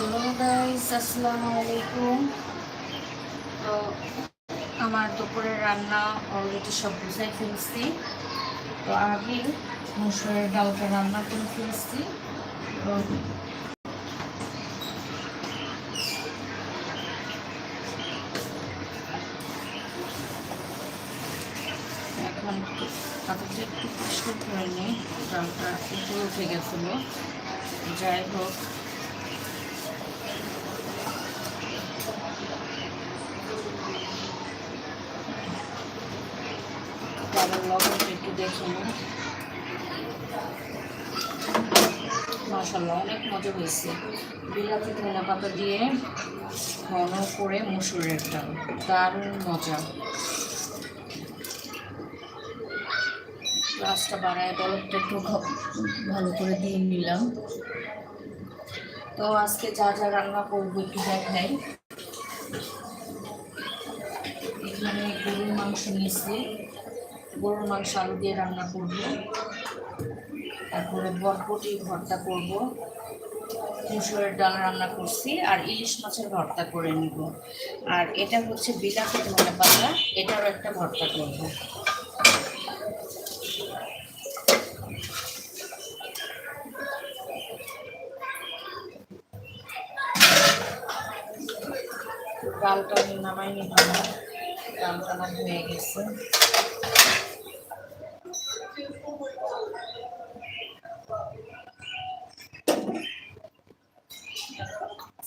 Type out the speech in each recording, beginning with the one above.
Hello guys, আসসালামু আলাইকুম। তো, আমার দুপুরের রান্না অলরেডি সব বুঝাই ফেলছি। তো আগে মুসুরের ডালটা রান্না করে ফেলছি। তো, এখন তাদেরকে একটু পরিষ্কার করে নিই, ডালটা উপরে উঠে গেছিল। যাই হোক মাসাল্লাহ অনেক মজা হয়েছে। বিলাতি ধনে পাতা দিয়ে ঘন করে মুসুরের ডাল দারুণ মজা। গ্লাসটা বাড়ায় বরফটা একটু ভালো করে দিয়ে নিলাম। তো আজকে যা যা রান্না করব একটু দেখাই। এখানে গরুর মাংস নিয়েছি। গরুর মাংস, আলু দিয়ে রান্না করব। তারপরে বরবটি, ভর্তা করব। মুসুরের ডাল রান্না করছি, আর ইলিশ মাছের ভর্তা করে নিব। আর এটা হচ্ছে বিলাতি ধনে পাতা, এটারও একটা ভর্তা করব। ডালটা নামাই নিব ডালটা হয়ে গেছে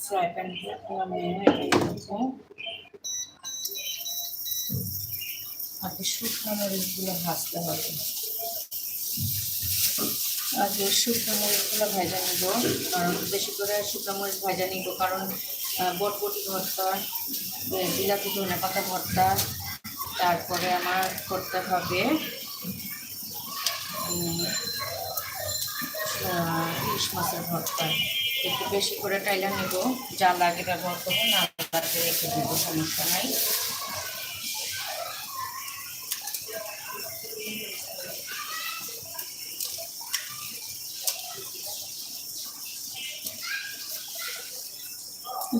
ফ্রাই প্যানটা নামিয়ে রেখে আগে শুকনো মরিচগুলো ভাজতে হবে। আগে শুকনো মরিচগুলো ভাজা নিব কারণ বেশি করে শুকনো মরিচ ভাজা নিব কারণ বটবটি ভর্তা এ, বিলাতি ধনে পাতা ভর্তা তারপরে আমার করতে হবে ইলিশ মাছের ভর্তা। একটু বেশি করে টাইলা নেব। যা লাগে ব্যবহার করব না লাগলে রেখে দেবো, সমস্যা নাই।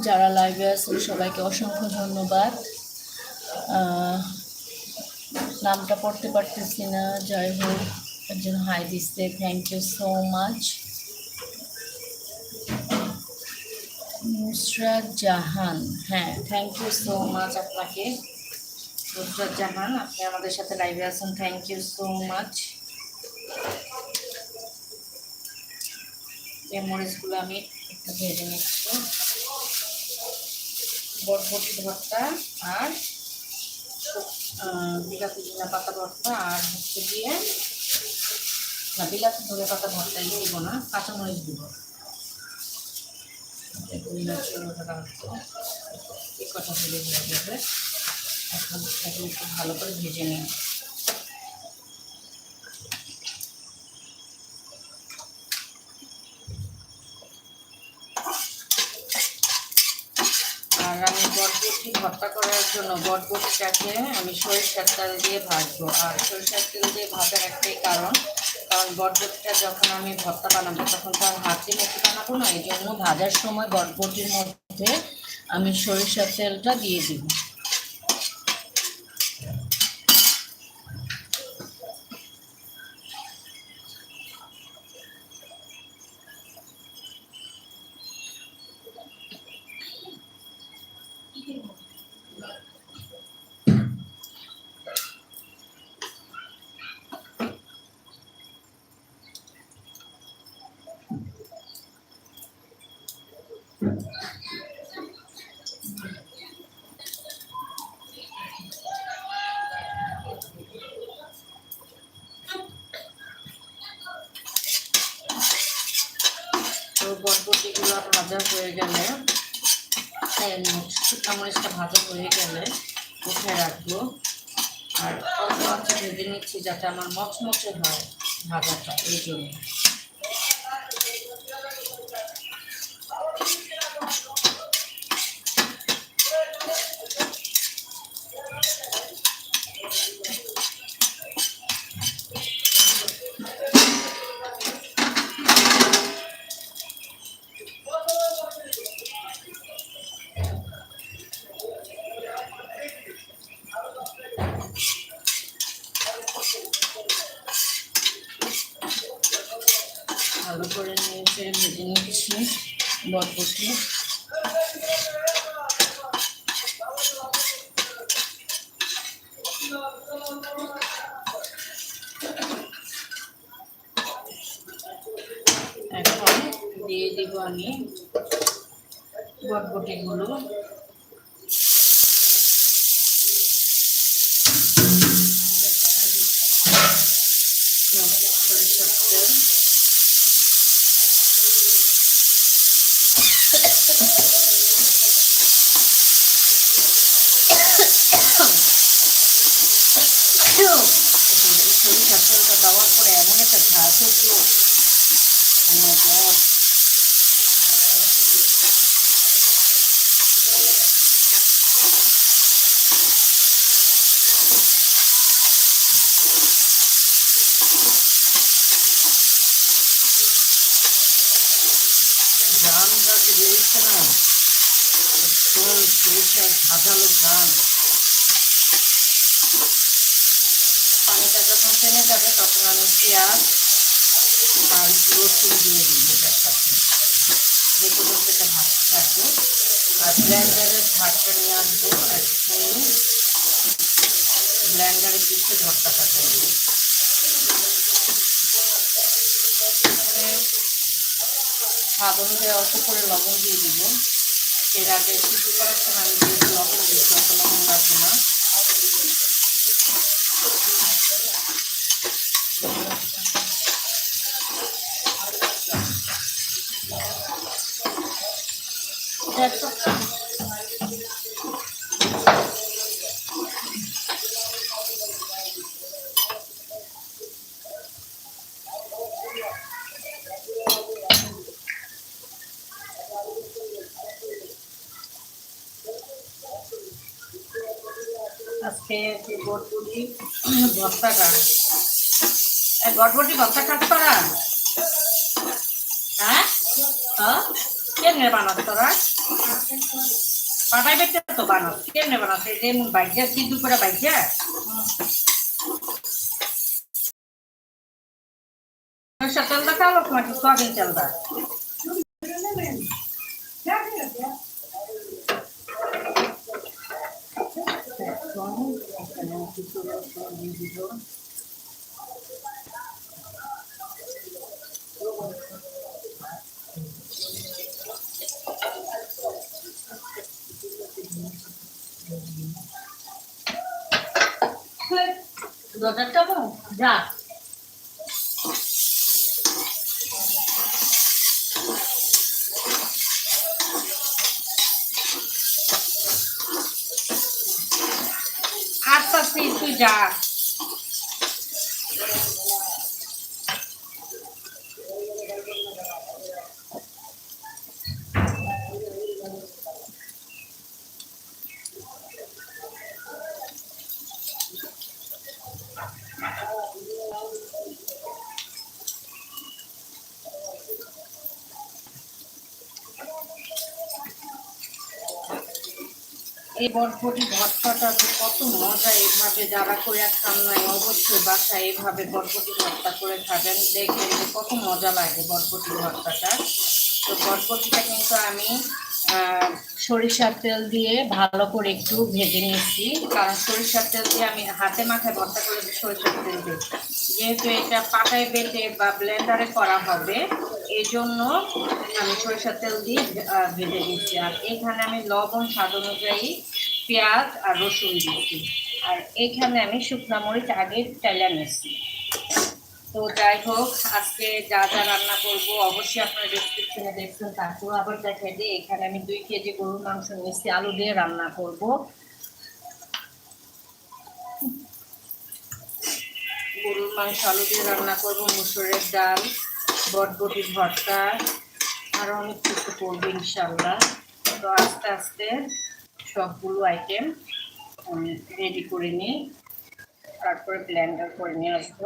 যারা লাইভে আছেন, সবাইকে অসংখ্য ধন্যবাদ। নামটা পড়তে পারতেছি না। যাই হোক, একজন হাই দিচ্ছে thank you so much Nusrat Jahan. হ্যাঁ থ্যাংক ইউ সো মাচ আপনাকে। নুসরাত জাহান, আপনি আমাদের সাথে লাইভে আছেন থ্যাংক ইউ সো মাচ মরিচগুলো আমি একটু ভেজে নিচ্ছি। বরবটি ভর্তা আর বিলাতি ধনে পাতা ভর্তা আর হচ্ছে দিয়ে না, বিলাতি ধনে পাতা ভর্তা দিব না, কাঁচামরিচ দিব। ভালো করে ভেজে নিই আর আমি বটবটি ভর্তা করার জন্য বটবটিটাকে আমি সরিষার তেল দিয়ে ভাজবো। আর সরিষার তেল দিয়ে ভাজার একটাই কারণ কারণ বটবটিটা যখন আমি ভর্তা বানাবো, তখন তো আর হাতে মেখে বানাবো না, এই জন্য ভাজার সময় বটবটির মধ্যে আমি সরিষার তেলটা দিয়ে দিব তো বটবটিগুলো ভাজা হয়ে গেলে এই শুকনো মরিচটা ভাজা হয়ে গেলে উঠে রাখব আর অল্প আঁচে ভেজে নিচ্ছি যাতে আমার মচমচে হয় ভাজাটা এই জন্য। এখন দিয়ে দিব আমি বটবটিগুলো সরিষার তেল সরিষার তেলটা দেওয়ার পরে এমন একটা ঘাস উঠল Oh my God. পানিটা যখন টেনে যাবে তখন আমি পেঁয়াজ আর রসুন দিয়ে দিই এটার সাথে পর্যন্ত এটা ভাজতে থাকবে আর ব্ল্যান্ডারের ঝাড়টা নিয়ে আসব এখন ব্ল্যান্ডারের দিকে ঝড়টা থাকে। স্বাদ অনুযায়ী অল্প করে লবণ দিয়ে দিব। এর আগে কিছু করার সময় আমি যেহেতু লবণ দিয়েছি অত লবণ লাগবে না। আজকে বটবটি ভর্তাটা এই বটবটি, ভর্তা খাস তোরা হ্যাঁ? হ্যাঁ? কেমনে বানাস তোরা? পাটাই বেটে তো বানাস কেমনে বানাস এই যে বাইজা সিদ্ধ করে বাইজা? সরষের তেলটা খাওয়া নাকি সয়াবিন তেলটা? এখন এখানে কিছু রসুন দিয়ে দিব দরজাটা বল যা আস্তে আস্তে তুই এই বটবটি ভর্তাটা যে কত মজা এইভাবে যারা করে খান নাই, অবশ্যই বাসায় এইভাবে বটবটি ভর্তা করে খাবেন। দেখবেন যে কত মজা লাগে বটবটি ভর্তাটা তো বটবটিটা কিন্তু আমি সরিষার তেল দিয়ে ভালো করে একটু ভেজে নিচ্ছি কারণ সরিষার তেল দিয়ে আমি হাতে মাথায় ভর্তা করে দিই সরিষার তেল দিয়ে যেহেতু এটা পাটায় বেটে বা ব্লেন্ডারে করা হবে এই জন্য আমি সরিষার তেল দিয়ে ভেজে দিচ্ছি আর এখানে আমি লবণ স্বাদ অনুযায়ী পেঁয়াজ আর রসুন দিচ্ছি আর এখানে আমি শুকনো মরিচ আগে চাইলা নিচ্ছি তো যাই হোক, আজকে যা যা রান্না করব, অবশ্যই আপনারা ডিসক্রিপশনে দেখছেন তারপর আবার দেখাই দিই এখানে আমি দুই কেজি গরুর মাংস নিচ্ছি আলু দিয়ে রান্না করব। গরুর মাংস, আলু দিয়ে রান্না করব, মুসুরের ডাল, বটবটি ভর্তা আরও অনেক কিছু করব ইনশাল্লাহ তো আস্তে আস্তে সবগুলো আইটেম রেডি করে নিই। তারপরে ব্লেন্ডার করে নিয়ে আসব।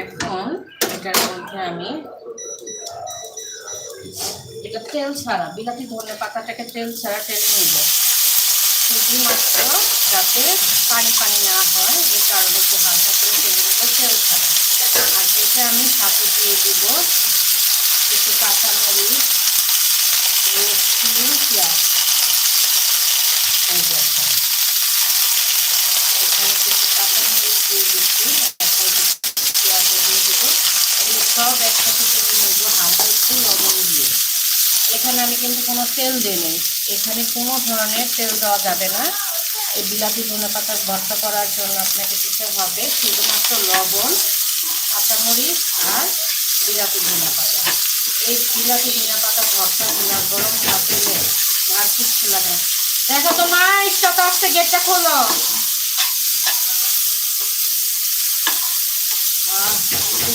এখন এটার মধ্যে আমি এটা তেল ছাড়া, বিলাতি ধনে পাতাটাকে তেল ছাড়া টেনে নিব। শুধুমাত্র যাতে পানি পানি না হয় এই কারণে একটু হালকা করে দেবো তেল ছাড়া। যেটা আমি সাথে দিয়ে দিব কিছু কাঁচামরিচ, রসুন, পেঁয়াজ। এখানে কিছু কাঁচামরিচ দিয়ে দিচ্ছি দিয়ে দেবো। এগুলো সব একসাথে করে নেব হালকা একটু লবণ দিয়ে। এখানে আমি কিন্তু কোনো তেল দিইনি এখানে কোনো ধরনের তেল দেওয়া যাবে না। এই বিলাতি ধনে পাতা ভর্তা করার জন্য আপনাকে দিতে হবে শুধুমাত্র লবণ কাঁচামরিচ আর বিলাতি ধনা পাতা। এই বিলাতি ধনা পাতা ভরসা দিলে গরম ভাত আর কিচ্ছু লাগে দেখো তো মা, ইচ্ছা আসতে গেটটা খোলো।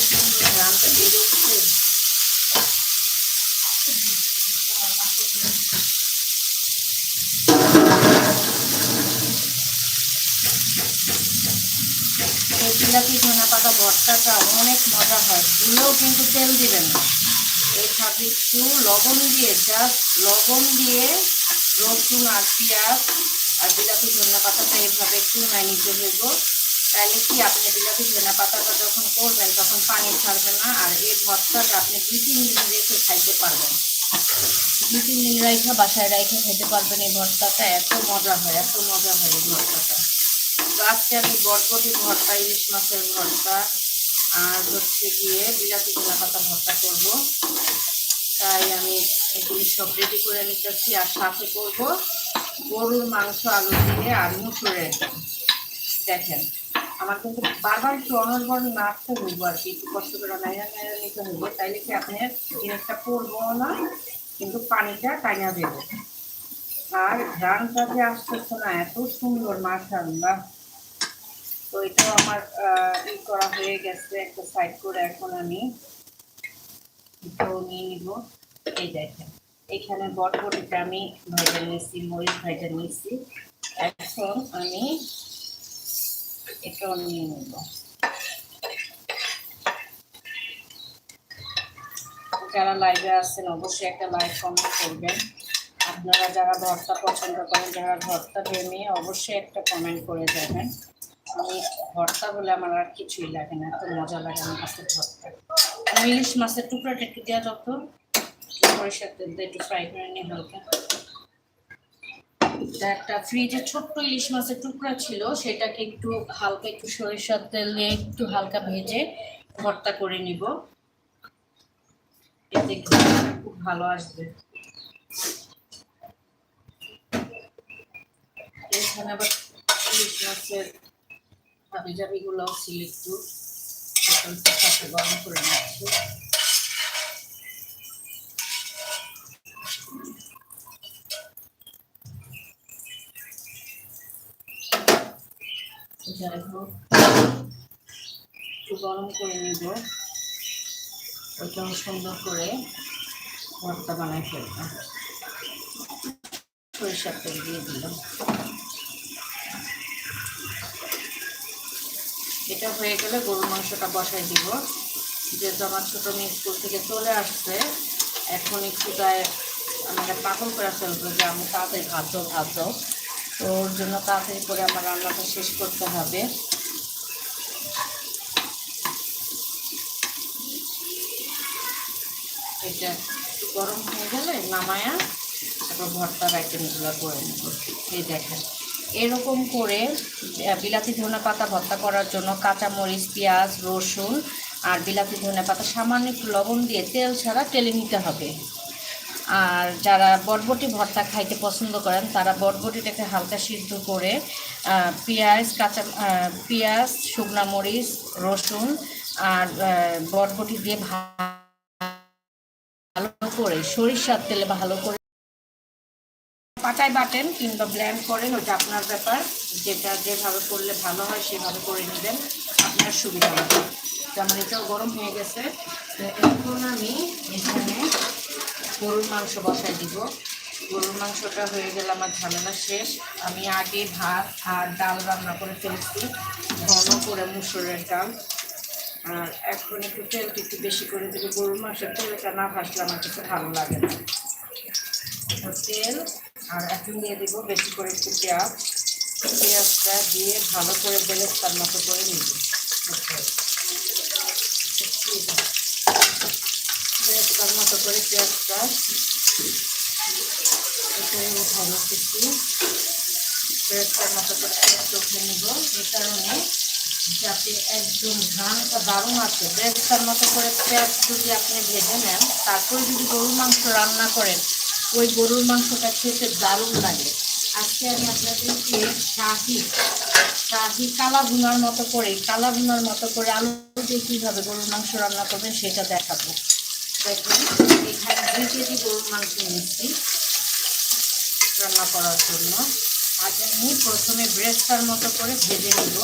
সুন্দর ঘ্রাণটা বেরোচ্ছে এই বিলাতি ধনা পাতা ভর্তাটা অনেক মজা হয়। ভুলেও কিন্তু তেল দিবেন না। এই সাথে একটু লবণ দিয়ে জাস্ট লবণ দিয়ে রসুন আর পেঁয়াজ আর বিলাতি ধনা পাতাটা এইভাবে একটু ম্যানিজে দেব তাহলে কি আপনি বিলাতি ধনা পাতাটা যখন করবেন তখন পানি ছাড়বে না আর এই ভর্তাটা আপনি দুই, তিন দিন রেখে খাইতে পারবেন। দুই, তিন দিন রাইখা বাসায় রাইখা খেতে পারবেন এই ভর্তাটা। এত মজা হয়, এত মজা হয় এই ভর্তাটা। আজকে আমি বটবটি ভর্তা, ইলিশ মাছের ভর্তা আর হচ্ছে গিয়ে বিলাতি গোলা পাতা ভর্তা করব। তাই আমি এগুলি সব রেডি করে নিতেছি আর সাথে করব গরুর মাংস আলু দিয়ে আর মুসুরের দেখেন, আমার কিন্তু বারবার একটু অনর্বর নাড়তে হইব আর কি, একটু কষ্ট করে নাইয়া নাইয়া নিতে হইব। তাইলে কি আপনার জিনিসটা পড়ব না, কিন্তু পানিটা টাইনা দেবো। আর গানটা যে আসতেছে না, এত সুন্দর মাছ মাশাআল্লাহ। তো এটাও আমার ই করা হয়ে গেছে, একটা সাইড করে এখন আমি এটাও নিয়ে নিব। এই দেখেন, এখানে বটবটিটা আমি ভাজা নিয়েছি, মরিচ ভাজা নিয়েছি। এখন আমি এটাও নিয়ে নেব। যারা লাইভে আসছেন অবশ্যই একটা লাইভ কমেন্ট করবেন। আপনারা যারা ভর্তা পছন্দ করেন, যারা ভর্তা প্রেমী, অবশ্যই একটা কমেন্ট করে যাবেন। ভর্তা বলে আমার আর কিছুই লাগে না, এত মজা লাগে আমার কাছে ভর্তা। ইলিশ মাছের টুকরাটা একটু দেওয়া যত সরিষার তেল দিয়ে একটু ফ্রাই করে নিয়ে হালকা। একটা ফ্রিজে ছোট্ট ইলিশ মাছের টুকরা ছিল, সেটাকে একটু হালকা একটু সরিষার তেল দিয়ে একটু হালকা ভেজে ভর্তা করে নিব। এতে খুব ভালো আসবে। এখানে আবার ইলিশ মাছের হাবি জাবিগুলো ছিল একটু সাথে গরম করে নিচ্ছি। যাই হোক, একটু গরম করে নিব। ওইটাও সুন্দর করে ভর্তা বানাই ফেলব সরিষার তেল দিয়ে দিলাম। এটা হয়ে গেলে গরুর মাংসটা বসাই দিব। যেহেতু আমার ছোটো মেয়ে স্কুল থেকে চলে আসছে, এখন একটু গায়ে আমাকে পাগল করে ফেলব যে আমি তাড়াতাড়ি ভাত দাও ভাত দাও। তো ওর জন্য তাড়াতাড়ি করে আমার রান্নাটা শেষ করতে হবে। এটা গরম হয়ে গেলে নামায়া তারপর ভর্তার আইটেমগুলো করে নেব। এই দেখেন। এরকম করে বিলাতি ধনে পাতা ভর্তা করার জন্য কাঁচামরিচ, পেঁয়াজ, রসুন আর বিলাতি ধনে পাতা, সামান্য একটু লবণ দিয়ে তেল ছাড়া তেলে নিতে হবে। আর যারা বটবটি ভর্তা খাইতে পছন্দ করেন, তারা বটবটিটাকে হালকা সিদ্ধ করে পেঁয়াজ, কাঁচা পেঁয়াজ, শুকনা মরিচ, রসুন আর বটবটি দিয়ে ভালো করে, সরিষার তেলে ভালো করে পাটায় বাটেন কিংবা ব্ল্যান্ড করেন, ওটা আপনার ব্যাপার। যেটা যেভাবে করলে ভালো হয়, সেভাবে করে নেবেন। আপনার সুবিধা হবে। তো আমার এটাও গরম হয়ে গেছে। এখন আমি এখানে গরুর মাংস বসাই দিব। গরুর মাংসটা হয়ে গেলে আমার ঝামেলা শেষ। আমি আগে ভাত আর ডাল রান্না করে ফেলছি। ঘন করে মুসুরের ডাল। আর এখন একটু তেলটা একটু বেশি করে দেবো গরুর মাংসের তেলটা না ভাসলে আমার কাছে ভালো লাগে না। তেল আর এখন দিয়ে দিব বেশি করে একটু পেঁয়াজ। পেঁয়াজটা দিয়ে ভালো করে বেলেস্তার মতো করে নিব। বেলেস্তার মতো করে পেঁয়াজটা ভালো কিছু বেরেস্তার মতো করে পেঁয়াজ উঠে নিব। এই কারণে যাতে একদম ঘ্রাণটা দারুণ আছে বেরেস্তার মতো করে পেঁয়াজ যদি আপনি ভেজে নেন, তারপরে যদি গরুর মাংস রান্না করেন ওই গরুর মাংসটা খেতে দারুণ লাগে। আজকে আমি আপনাদেরকে শাহি শাহি কালা ভুনার মতো করে কালা ভুনার মতো করে আলু দিয়ে কীভাবে গরুর মাংস রান্না করবেন সেটা দেখাবো। দেখুন, এখানে দুই কেজি গরুর মাংস নিচ্ছি রান্না করার জন্য। আজ আমি প্রথমে ব্রেস্তার মতো করে ভেজে নিব।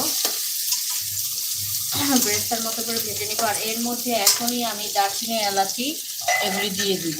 ব্রেস্তার মতো করে ভেজে নিব। আর এর মধ্যে এখনই আমি দারচিনি এলাচি এগুলি দিয়ে দিব।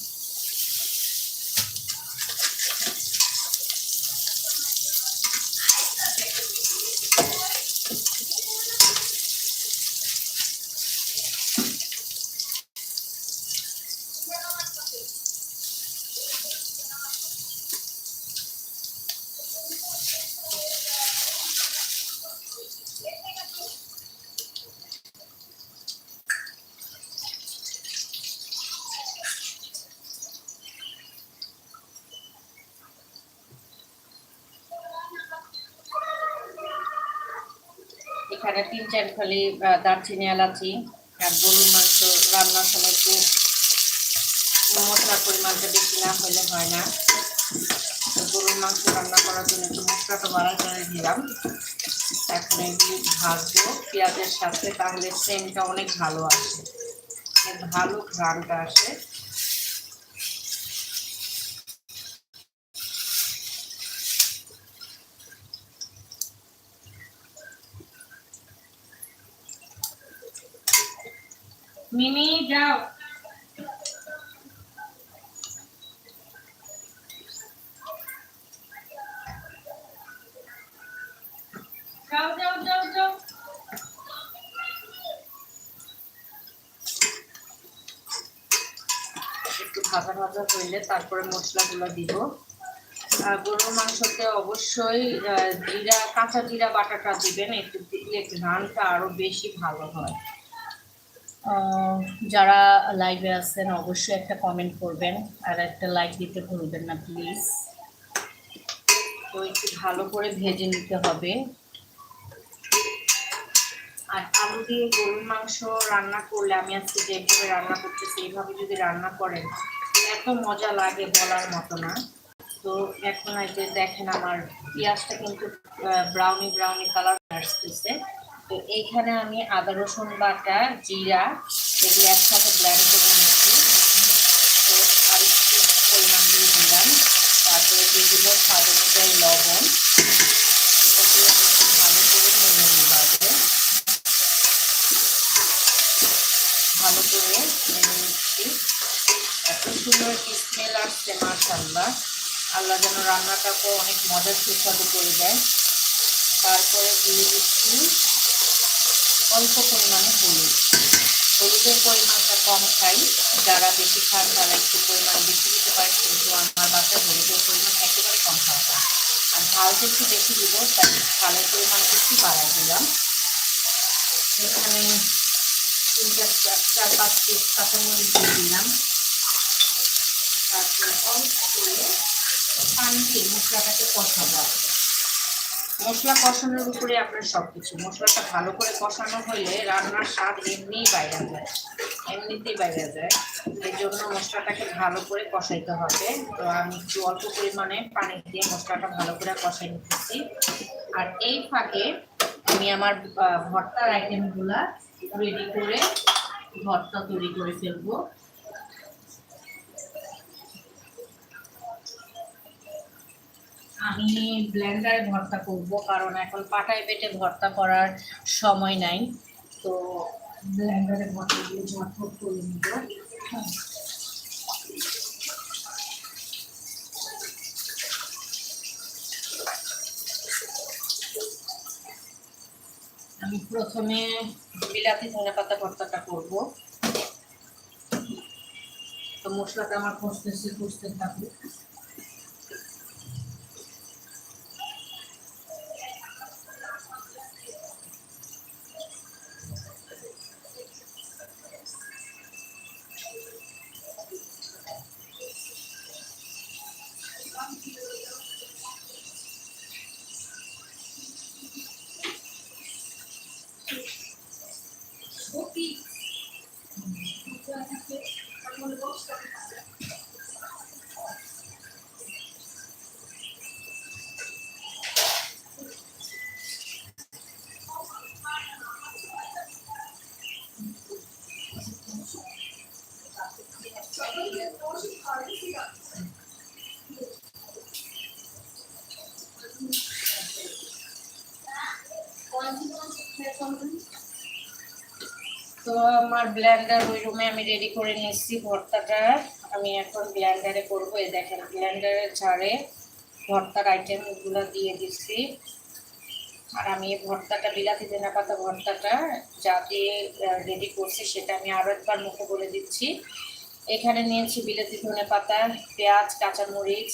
এখানে তিন চার খালি দারচিনি, এলাচি আর গরুর মাংস রান্নার সময় একটু মশলার পরিমাণটা বেশি না হলে হয় না। তো গরুর মাংস রান্না করার জন্য একটু মশলাটা বাড়াই করে দিলাম। এখন এগুলি ভাজবো, পেঁয়াজের সাথে, তাহলে সেন্টটা অনেক ভালো আসে। ভালো ঘ্রাণটা আসে। মিমি, যাও। একটু ভাজা ভাজা হইলে তারপরে মশলাগুলো দিব। আর গরুর মাংসতে অবশ্যই জিরা, কাঁচা জিরা বাটাটা দিবেন, একটু দিলে ঘ্রাণটা আরও বেশি ভালো হয়। যারা লাইভে আছেন, অবশ্যই একটা কমেন্ট করবেন আর একটা লাইক দিতে ভুলবেন না প্লিজ তো একটু ভালো করে ভেজে নিতে হবে। আর আলু দিয়ে গরুর মাংস রান্না করলে, আমি আজকে যেভাবে রান্না করতেছি এইভাবে যদি রান্না করেন, এত মজা লাগে বলার মতো না। তো এখন এই যে দেখেন আমার পেঁয়াজটা কিন্তু ব্রাউনি ব্রাউনি কালার আসতেছে। তো এইখানে আমি আদা, রসুন বাটা, জিরা এগুলো একসাথে ব্ল্যান্ড করে নিচ্ছি। তো আর একটু পরিমাণ দিয়ে দিলাম। তারপরে দিয়ে দিল স্বাদ অনুযায়ী লবণ এটা দিয়ে আমি ভালো করে নেড়ে ভালো করে নিচ্ছি। এত সুন্দর স্মেল আসছে মাশাল্লাহ আল্লাহ যেন রান্নাটাকে অনেক মজার সুস্বাদু করে দেয়। তারপরে দিয়ে দিচ্ছি অল্প পরিমাণে হলুদ। হলুদের পরিমাণটা কম খাই। যারা বেশি খান তারা একটু পরিমাণ বেশি দিতে পারে, কিন্তু আমার বাসায় হলুদের পরিমাণ একেবারে কম খাওয়া আর ঝালটা একটু বেশি দিব, তাই ঝালের পরিমাণ একটু বাড়াই দিলাম। এখানে তিন চার চার- চার পাঁচ পিস কাঁচামরিচ দিয়ে দিলাম। তারপরে অল্প করে পানি দিয়ে মশলাটাকে কষাবো। মশলা কষানোর উপরে আপনার সব কিছু মশলাটা ভালো করে কষানো হলে রান্নার স্বাদ এমনিই বাইরে যায়। এমনিতেই বাইরে যায়। এই জন্য মশলাটাকে ভালো করে কষাইতে হবে। তো আমি একটু অল্প পরিমাণে পানি দিয়ে মশলাটা ভালো করে কষাই নিতেছি। আর এই ফাঁকে আমি আমার ভর্তার আইটেমগুলা রেডি করে ভর্তা তৈরি করে ফেলব। আমি ব্লেন্ডারে ভর্তা করব, কারণ এখন পাটায় পেটে ভর্তা করার সময় নাই। তো ব্লেন্ডারে ভর্তা দিয়ে ঝটফট করে নিব। আমি প্রথমে বিলাতি ধনে পাতা ভর্তাটা করব। তো মশলাটা আমার কষতেছে, কষতে থাকুক তো আমার ব্লেন্ডার ওই রুমে আমি রেডি করে নিয়েছি ভর্তাটা। আমি এখন ব্লেন্ডারে করব। এই দেখেন ব্লেন্ডারের ঝাড়ে ভর্তার আইটেমগুলো দিয়ে দিচ্ছি। আর আমি এই ভর্তাটা, বিলাতি ধনে পাতা ভর্তাটা যা দিয়ে রেডি করছি সেটা আমি আরও একবার মুখে বলে দিচ্ছি। এখানে নিয়েছি বিলাতি ধনে পাতা, পেঁয়াজ, কাঁচামরিচ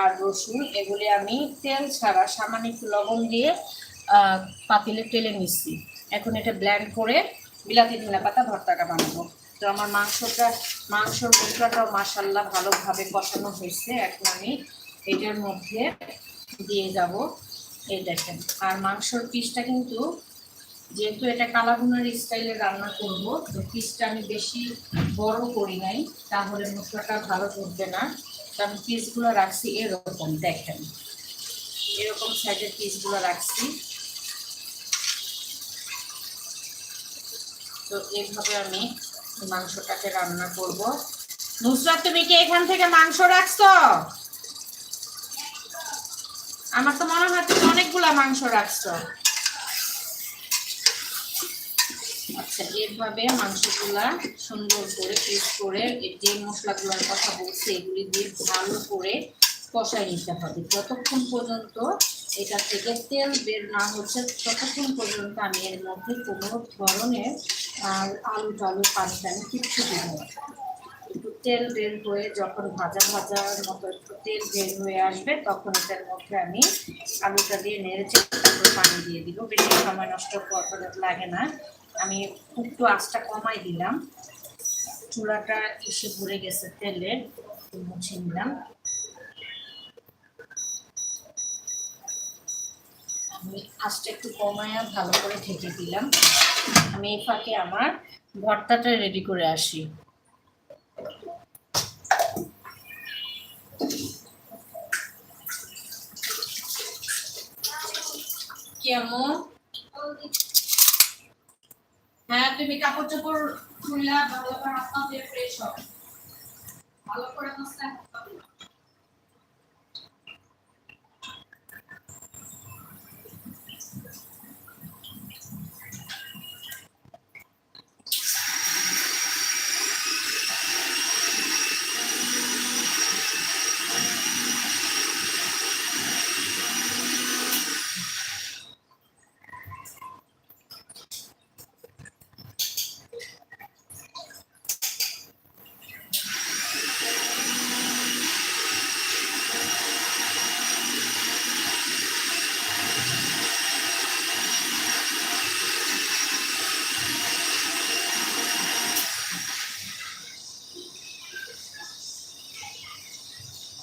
আর রসুন। এগুলি আমি তেল ছাড়া সামান্য একটু লবণ দিয়ে পাতিলে তেলে মিশছি এখন এটা ব্ল্যান্ড করে বিলাতি ধনে পাতা ভর্তাটা বানাবো। তো আমার মাংসটা, মাংসর মশলাটাও মাসাল্লাহ ভালোভাবে কষানো হয়েছে। এখন আমি এটার মধ্যে দিয়ে যাব। এই দেখেন, আর মাংসর পিসটা কিন্তু যেহেতু এটা কালাভুনার স্টাইলে রান্না করব, তো পিসটা আমি বেশি বড় করি নাই, তাহলে মশলাটা ভালো করবে না। তো আমি পিসগুলো রাখছি এরকম, দেখেন। এরকম সাইজের পিসগুলো রাখছি। তো এইভাবে আমি মাংসটাকে রান্না করব। নুসরাত, তুমি কি এখান থেকে মাংস রাখছো? আমার তো মনে হয় তুমি অনেকগুলা মাংস রাখছো। আচ্ছা এভাবে মাংসগুলা সুন্দর করে পিস করে যে মশলাগুলোর কথা বলছি, এগুলি দিয়ে ভালো করে কষাই নিতে হবে। যতক্ষণ পর্যন্ত এটা থেকে তেল বের না হচ্ছে, ততক্ষণ পর্যন্ত আমি এর মধ্যে কোনো ধরনের আর আলু টালু পানি টানি কিচ্ছু দিব একটু তেল বের হয়ে যখন ভাজা ভাজার মতো একটু তেল বের হয়ে আসবে, তখন এটার মধ্যে আমি আলুটা দিয়ে তারপর পানি দিয়ে দিব। বেশি সময় নষ্ট করতে লাগে না। আমি একটু আঁচটা কমাই দিলাম। চুলাটা এসে ভরে গেছে তেলের মুছে নিলাম। আমি আঁচটা একটু কমায়া ভালো করে ঢেকে দিলাম। আমি এই ফাঁকে আমার ভর্তাটা রেডি করে আসি। কেমন? হ্যাঁ তুমি কাপড় চোপড় খুললা, ভালো করে হাত ভালো করে ধুও।